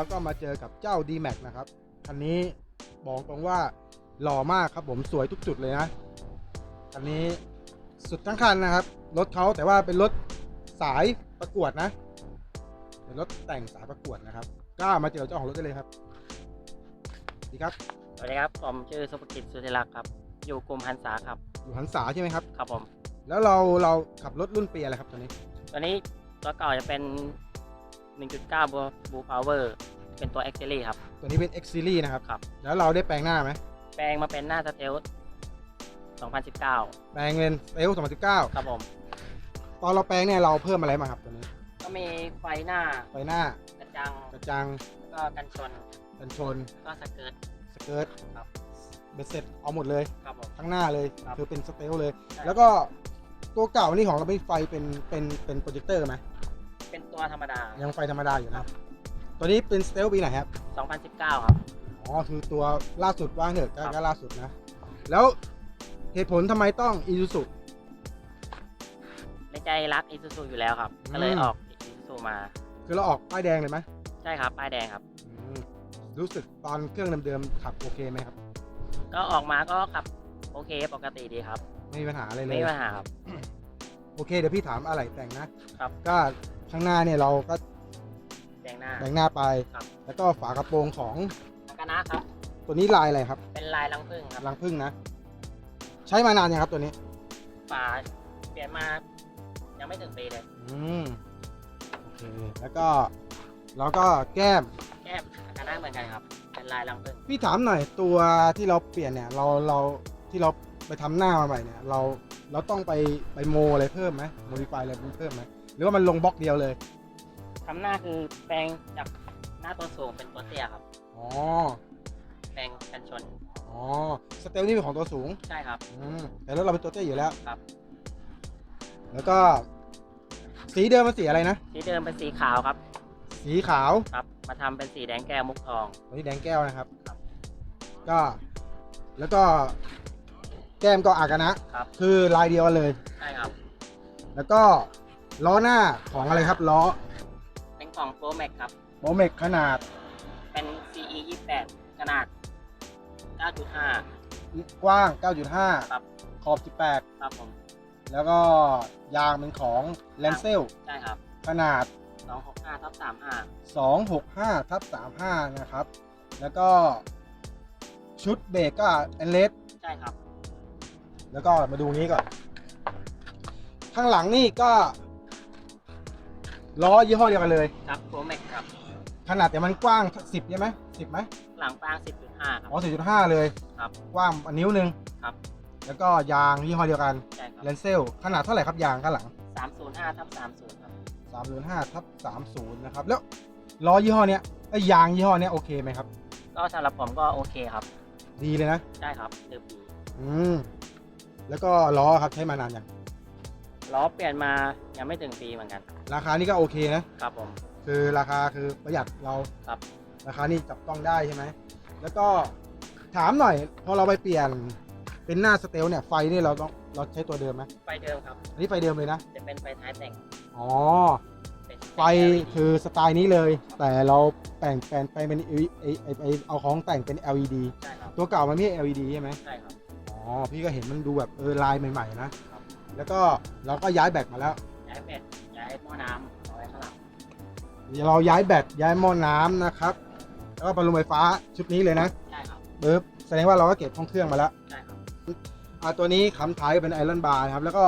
อกับเจ้า D-Max นะครับคันนี้บอกตรงว่าหล่อมากครับผมสวยทุกจุดเลยนะคันนี้สุดทั้งคันนะครับ รถเขาแต่ว่าเป็นรถสายประกวดนะเป็นรถแต่งสายประกวดนะครับก็มาเจอเจ้าของรถได้เลยครับสวัสดีครับสวัสดีครับผมชื่อสุภกิจสุธิรักษ์ครับ อยู่กลุ่มพันษาครับ อยู่หันษาใช่ไหมครับ ครับผม แล้วเราเราขับรถรุ่นปีอะไรครับตอนนี้ตัวนี้ตัวเก่าจะเป็น 1.9 บูบูพาวเวอร์เป็นตัว X Series ครับ ตัวนี้เป็น X Series นะครับ ครับ แล้วเราได้แปลงหน้าไหม แปลงมาเป็นหน้าสเตล2019 แปลงเป็นเอล2019 ครับผม ตอนเราแปลงเนี่ยเราเพิ่มอะไรมาครับตัวนี้ ก็มีไฟหน้า ไฟหน้ากระจัง กระจัง แล้วก็กันชน กันชน แล้วก็สเกิร์ต สเกิร์ตครับ เบ็ดเสร็จเอาหมดเลย ครับผม ทั้งหน้าเลย ครับคือเป็นสเตลเลย ใช่ แล้วก็ตัวเก่านี่ของเราเป็นไฟเป็นเป็นเป็นโปรเจคเตอร์ไหม เป็นตัวธรรมดา ยังไฟธรรมดาอยู่นะ ตัวนี้เป็นสเตลปีไหนครับ 2019 ครับ อ๋อ คือตัวล่าสุดว่าเถอะก็ครับก็ล่าสุดนะ แล้วเหตุผลทำไมต้องอีซูซุ ในใจรักอีซูซูอยู่แล้วครับ ก็เลยอืม ออกอีซูซูมา คือเราออกป้ายแดงเลยไหมใช่ครับ ป้ายแดงครับ อืมรู้สึกตอนเครื่องเดิมๆขับโอเคไหมครับ ก็ออกมาก็ขับโอเคปกติดีครับ ไม่มีปัญหาอะไรเลไม่ย มีปัญหาครับ โอเค เดี๋ยวพี่ถามอะไรแต่งนะครับ ก็ ข้างหน้าเนี่ยเราก็แดงหน้าแต่งหน้าไป ครับ แล้วก็ฝากระโปรงของทางคณะครับ ตัวนี้ลายอะไรครับเป็นลายรังผึ้งครับ รังพึ่งนะ ใช้มานานยังครับตัวนี้ ฝาเปลี่ยนมา ยังไม่ถึงปีเลย อืมโอเคแล้วก็แล้วก็แก้ม แก้มทางคณะเหมือนกันครับ เป็นลายรังผึ้งพี่ถามหน่อยตัวที่เราเปลี่ยนเนี่ย เราเราที่เราไปทำหน้ามาใหม่เนี่ย เราเราต้องไปไปโมอะไรเพิ่มไหมโมดิฟายอะไรเพิ่มไหม หรือว่ามันลงบล็อกเดียวเลยทำหน้าคือแปลงจากหน้าตัวสูงเป็นตัวเตี้ยครับ อ๋อแปลงกันชน อ๋อสเตลนี่เป็นของตัวสูงใช่ครับ อืมแต่รถเราเป็นตัวเตี้ยอยู่แล้วครับ แล้วก็ สีเดิมมันสีอะไรนะสีเดิมเป็นสีขาวครับ สีขาวครับ มาทำเป็นสีแดงแก้วมุกทอง ตัวนี้แดงแก้วนะครับครับก็ แล้วก็ แก้มก็อากานะครับ คือลายเดียวกันเลย ใช่ครับ แล้วก็ ล้อหน้าของอะไรครับล้อเป็นของโปรแม็กครับ โมเมกขนาดเป็น CE 28ขนาด 9.5 กว้างครับ9.5ขอบ ครับผม 18 แล้วก็ยางเป็นของ l a n c e l ใช่ครับขนาด 265ทับ35 265ทับ35 นะครับ แล้วก็ชุดเบรกก็ a n l e s ใช่ครับ แล้วก็มาดูนี้ก่อน ข้างหลังนี่ก็ ล้อยี่ห้อเดียวกันเลย ครับโปรแม็กครับ ขนาดแต่มันกว้าง 10ใช่ไหม10ไหมหลังปาง 10.5 ครับ อ๋อ4.5เลยครับกว้างนิ้วหนึ่งครับ แล้วก็ยางยี่ห้อเดียวกันใช่ครับเลนเซลขนาดเท่าไหร่ครับยางข้างหลัง305ทับ30 ครับ 305ทับ30นะครับแล้วล้อยี่ห้อเนี้ยไอ้ยางยี่ห้อเนี้ยโอเคไหมครับ ก็สำหรับผมก็โอเคครับ ดีเลยนะใช่ครับดืมดีอืมแล้วก็ล้อครับใช้มานานยัง ล้อเปลี่ยนมายังไม่ถึงปีเหมือนกัน ราคานี่ก็โอเคนะ ครับผม คือราคาคือประหยัดเราครับ ราคานี่จับต้องได้ใช่ไหม แล้วก็ถามหน่อย พอเราไปเปลี่ยนเป็นหน้าสเตลเนี่ยไฟนี่เราต้องเราใช้ตัวเดิมไหมไฟเดิมครับ อันนี้ไฟเดิมเลยนะ จะเป็นไฟท้ายแต่งอ๋อ เป็นไฟคือสไตล์นี้เลย แต่เราแต่งแปลงไปเป็น LED ไอ้ไอ้ไอ้เอาของแต่งเป็น LED ใช่ครับ ตัวเก่ามันไม่ใช่ LED ใช่ไหมใช่ครับ อ๋อ พี่ก็เห็นมันดูแบบเออลายใหม่ๆนะ แล้วก็เราก็ย้ายแบตมาแล้ว ย้ายเป็ดย้ายหม้อน้ำเอาไว้ข้างหลังเราย้ายแบตย้ายหม้อน้ำนะครับ แล้วก็บอลลูนไฟฟ้าชุดนี้เลยนะใช่ครับปึ๊บแสดงว่าเราก็เก็บห้องเครื่องมาแล้วใช่ครับอ่าตัวนี้คำท้ายเป็นไอรอนบาร์นะครับ แล้วก็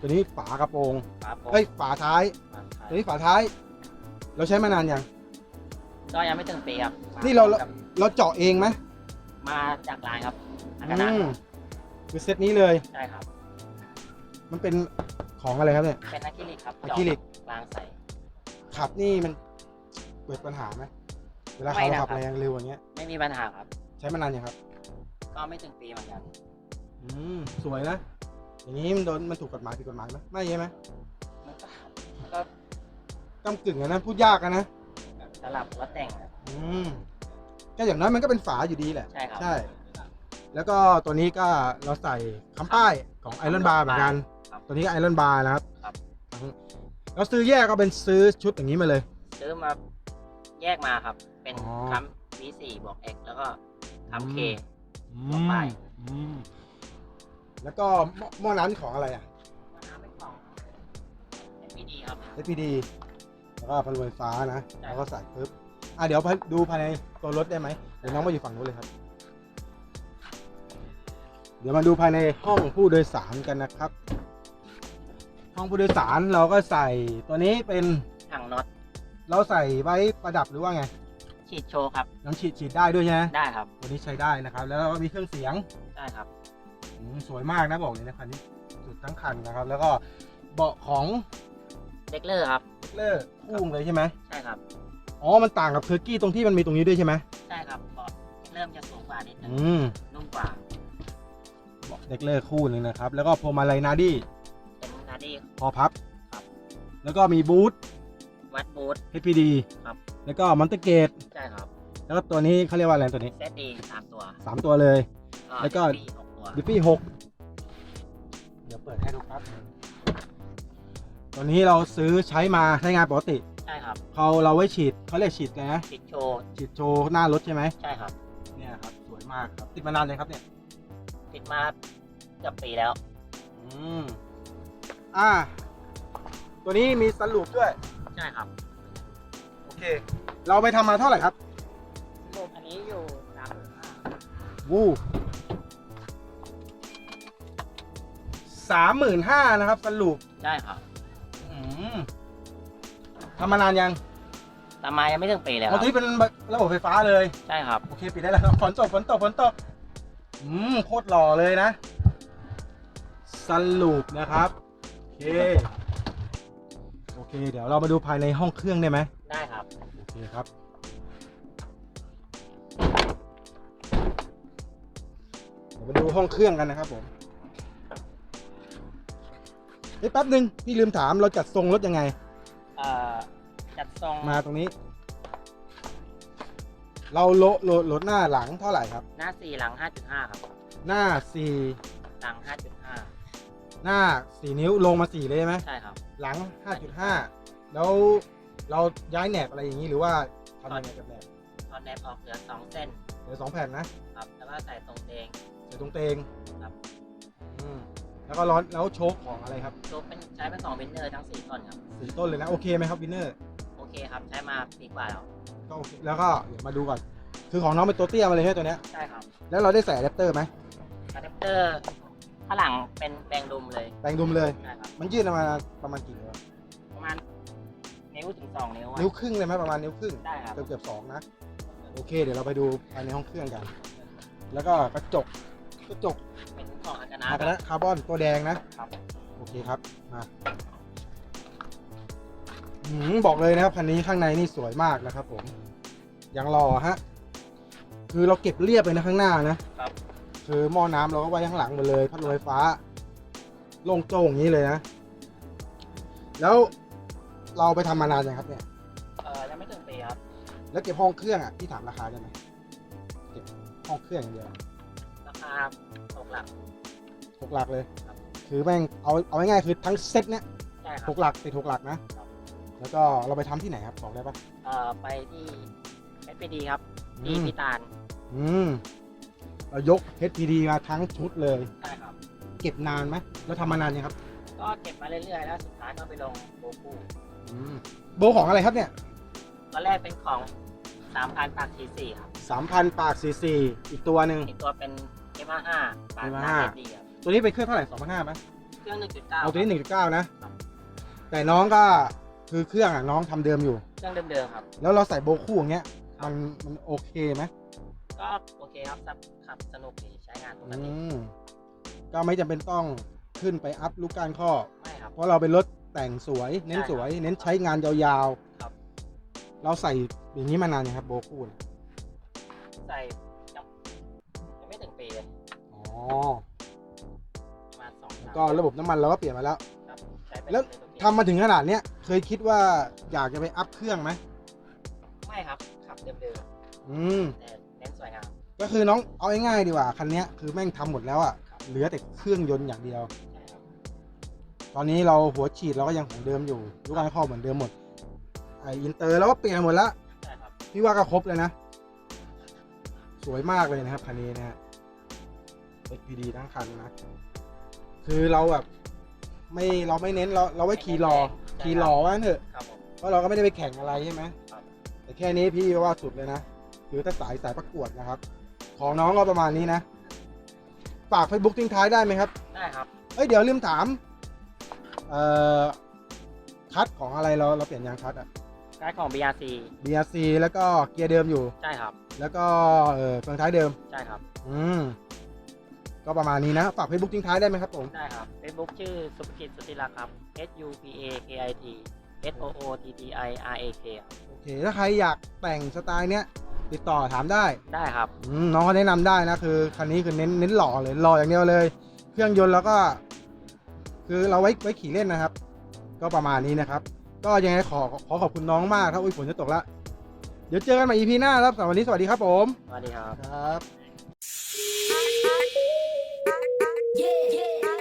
ตัวนี้ฝากระโปรงฝาโปรงเอ้ยฝาท้าย ฝาท้ายตัวนี้ฝาท้าย เราใช้มานานยัง ก็ยังไม่ถึงปีครับนี่เรากับเราเจาะเองไหมมาจากร้านครับอากาอืนะมคือเซตนี้เลย ใช่ครับ มันเป็นของอะไรครับเนี่ยเป็นอะคริลิกครับอะคริลิกกลางใสขับนี่มันเกิดปัญหาไหมเวลาไม่เขานะขับครับแรงเร็วอย่างเงี้ย ไม่มีปัญหาครับ ใช้มานานยังครับ ก็ไม่ถึงปีเหมือนกัน อืมสวยนะ อย่างนี้มันโดนมันถูกกฎหมายผิดกฎหมายไหมไม่ใช่ไหมมันก็ก็กำกึ่งอะนะพูดยากอะนะสลับรถแต่งครับอืมก็อย่างน้อยมันก็เป็นฝาอยู่ดีแหละ ใช่ครับใช่ แล้วก็ตัวนี้ก็เราใส่คำป้ายของไอรอนบาร์เหมือนกันครับ ตัวนี้ก็ไอรอนบาร์นะครับครับเราซื้อแยกก็เป็นซื้อชุดอย่างนี้มาเลย ซื้อมาแยกมาครับ เป็นเป็นอ๋อ คัม V4 บวก X แล้วก็คัม K อืต่อไป อืมแล้วก็หม้อหม้อน้ำนี่ของอะไรอะ น้ำเป็นของ SPD ครับ SPD แล้วก็พัดลมไฟฟ้านะ ใช่ แล้วก็ใส่ปึ๊บอะเดี๋ยวไปดูภายในตัวรถได้ไหมเดี๋ยวน้องมาอยู่ฝั่งนู้นเลยครับ เดี๋ยวมาดูภายในห้องผู้โดยสารกันนะครับ ห้องผู้โดยสารเราก็ใส่ตัวนี้เป็นถังน็อตเราใส่ไว้ประดับหรือว่าไงฉีดโชว์ครับน้ำฉีดฉีดได้ด้วยใช่ไหมได้ครับ ตัวนี้ใช้ได้นะครับ แล้วเราก็มีเครื่องเสียงได้ครับอืมสวยมากนะบอกเลยนะคันนี้สุดทั้งคันนะครับ แล้วก็เบาะของเด็กเลอร์ครับเลอร์คู่เลยใช่ไหมใช่ครับอ๋อมันต่างกับเทอร์กี้ตรงที่มันมีตรงนี้ด้วยใช่ไหมใช่ครับเบาะเริ่มจะสูงกว่านิดนึงอืมนุ่มกว่าเบาะเด็กเลอร์คู่หนึงนะครับ แล้วก็พวงมาลัยนาดี้เป็ นนาดี้พอพับ ครับ แล้วก็มีบูท วัดบูท HPD ครับ แล้วก็มอนเตเกต ใช่ครับแล้วก็ตัวนี้เขาเรียกว่าอะไรตัวนี้ เซตดีสามตัวสามตัวเลย แล้วก็ปีหกตัวดิฟฟี่หกเดี๋ยวเปิดให้ดูครับ ตัวนี้เราซื้อใช้มาใช้งานปกติ ใช่ครับเขาเราไว้ฉีดเขาเรียกฉีดไงนะฉีดโชว์ฉีดโชว์หน้ารถใช่ไหม ใช่ครับ เนี่ยครับ สวยมากครับ ติดมานานเลยงครับเนี่ย ติดมาเกับปีแล้ว อืม อ่า ตัวนี้มีสรุปด้วย ใช่ครับโอเค เราไปทำมาเท่าไหร่ครับรูปอันนี้อยู่สามหมื่นห้าวู้สามหมื่นห้านะครับ สรุปใช่ครับอืมทำมานานยังตามมายังไม่ถึงปีเลยคเอารับ ตัวนี้เป็นระบบไฟฟ้าเลย ใช่ครับ โอเคปิดได้แล้วครับฝนตกฝนตกฝนตกอืมโคตรหล่อเลยนะสรุปนะครับโอ เค โอเค เดี๋ยวเรามาดูภายในห้องเครื่องได้ไหมได้ครับ โอเคครับ เดี๋ยวมาดูห้องเครื่องกันนะครับผมเฮ้ยแป๊บหนึ่งพี่ลืมถามเราจัดทรงรถยังไง เอ่อ จัดทรงมาตรงนี้ เราโลโหลดโหลดหน้าหลังเท่าไหร่ครับ หน้าสี่หลังห้าจุดห้าครับ หน้าสี่หลังห้าจุด ห้าหน้าสี่นิ้วลงมาสี่เลยใช่ไหม ใช่ครับ หลังห้าจุดห้าแล้วเราย้ายแหนบอะไรอย่างนี้หรือว่าทำยังไงกับแหนบตอนแนบออกเหลือสองเส้นเหลือสองแผ่นนะ ครับ แล้วก็ใส่ตรงเตง ใส่ตรงเตงครับ อืมแล้วก็ร้อนแล้วโชคของอะไรครับโชว์เป็นใช้เป็นสองวินเนอร์ทั้งสี่ต้นครับ สีต้นเลยนะ โอเคไหมครับวินเนอร์ โอเคครับ ใช้มาปีกว่าแล้ว ก็โอเค แล้วก็เดี๋ยวมาดูก่อน คือของน้องเป็นตัวเตี้ยมาเลยใช่ไหมตัวเนี้ย ใช่ครับ แล้วเราได้ใส่อะแดปเตอร์ไหมอะแดปเตอร์ ข้างหลังเป็นแบงดุมเลยแปลงดุมเลยใช่ครับมันยืดออกมาประมาณกี่นิ้วอะประมาณนิ้วถึงสองนิ้วอะนิ้วครึ่งเลยไหมประมาณนิ้วครึ่ง ได้ครับ เกือบเกือบสองนะ โอเค เดี๋ยวเราไปดูภายในห้องเครื่องกัน แล้วก็กระจกกระจกเป็นของอากานาอากานะคาร์บอนตัวแดงนะครับ โอเคครับมาหืมบอกเลยนะครับคันนี้ข้างในนี่สวยมากนะครับ ผมยังรอฮะคือเราเก็บเรียบไปนะข้างหน้านะ ครับคือหม้อน้ำเราก็ไว้ข้างหลังหมดเลยพัดลมไฟฟ้าโล่งโจ้งอย่างนี้เลยนะ แล้วเราไปทำมานานยังครับเนี่ย เอ่อยังไม่ถึงปีครับ แล้วเก็บห้องเครื่องอะพี่ถามราคาได้ไหมเก็บห้องเครื่องอย่างเดียวราคาตกหลัก หกหลักเลย ครับ คือแม่งเอาเอาง่ายๆคือทั้งเซ็ตเนี้ยใช่ครัหบ กหลักติดหกหลักนะ ครับ แล้วก็เราไปทำที่ไหนครับบอกได้ปะเอ่อไปที่เอสพีดีครับอืที่มพิตาลอืม เรายก HPD มาทั้งชุดเลย ใช่ครับ เก็บนานไหมแล้วทำมานานยังครับก็เก็บมาเรื่อยๆแล้วสุดท้ายก็ไปลงโบกูอืมโบของอะไรครับเนี่ย ตอนแรกเป็นของสามพันปากทีสี่ครับ 3,000 ปาก CC อีกตัวหนึ่ง อีกตัวเป็นเอมาห้าปาก M55 หน้าเอดีครับ ตัวนี้เป็นเครื่องเท่าไหร่2,500ไหมเครื่องหนึ่งจุดเก้าเอาตัวนี้ 1.9 นะแต่น้องก็คือเครื่องอะน้องทำเดิมอยู่ เครื่องเดิมๆครับ แล้วเราใส่โบคู่อย่างเงี้ยมันมันโอเคไหม ก็โอเคครับขับขับสนุกดีใช้งานปกอืติมก็ไม่จำเป็นต้องขึ้นไปอัพลูกก้านข้อ ไม่ครับ เพราะเราเป็นรถแต่งสวยเน้นสวย เน้นใช้งานยาวครับๆเราใส่อย่างนี้มานานยังครับโบคู่เนี่ยใส่ยังยังไม่ถึงปีเลยอ๋อประมาณสองแล้วก็ระบบน้ำมันเราก็เปลี่ยนมาแล้ว ครับใช้เป็นแล้วเป็นตัวทำมาถึงขนาดเนี้ยเคยคิดว่าอยากจะไปอัพเครื่องไหมไม่ครับขับเดิมอืมๆแต่ ก็คือน้องเอาง่ายๆดีกว่าคันเนี้ยคือแม่งทำหมดแล้วอะ่ะเหลือแต่เครื่องยนต์อย่างเดียวใช่ครับตอนนี้เราหัวฉีดเราก็ยังของเดิมอยู่ลูกก้านข้อเหมือนเดิมหมดไออินเตอร์เราก็เปลี่ยนหมดแล้วใช่ครับพี่ว่าก็ครบเลยนะ สวยมากเลยนะครับคันนี้นะฮะ XPD ทั้งคันนะ คือเราแบบไม่เราไม่เน้นเราเราไว้ขี่รอขี่รอว่างั้นเถอะครับผมเพราะเราก็ไม่ได้ไปแข่งอะไรใช่ไหมครับแต่แค่นี้พี่ว่าสุดเลยนะคือถ้าสายสายประกวดนะครับ ของน้องก็ประมาณนี้นะ ฝาก Facebook ทิ้งท้ายได้ไหมครับ ได้ครับ เอ้ยเดี๋ยวลืมถาม เอ่อ คัดของอะไรเราเราเปลี่ยนยางคัดอะได้ของ BRC BRC แล้วก็เกียร์เดิมอยู่ ใช่ครับ แล้วก็เออเฟืองท้ายเดิม ใช่ครับ อืม ก็ประมาณนี้นะ ฝาก Facebook ทิ้งท้ายได้ไหมครับผม ได้ครับ Facebook ชื่อสุภกิจสุติรักษ์ครับ S U P A K I T S O O T T I R A K ครับ โอเค ถ้าใครอยากแต่งสไตล์เนี้ย ติดต่อถามได้ได้ครับ อืมน้องเขาแนะนำได้นะคือคันนี้คือเน้นเน้นหล่อเลยหล่ออย่างเดียวเลย เครื่องยนต์แล้วก็ คือเราไว้ไว้ขี่เล่นนะครับ ก็ประมาณนี้นะครับ ก็ยังไงขอขอขอบคุณน้องมากครับอุ้ยฝนจะตกแล้วเดี๋ยวเจอกันใหม่ EP หน้าครับสำหรับวันนี้สวัสดีครับผม สวัสดีครับ ครับ Yeah, yeah.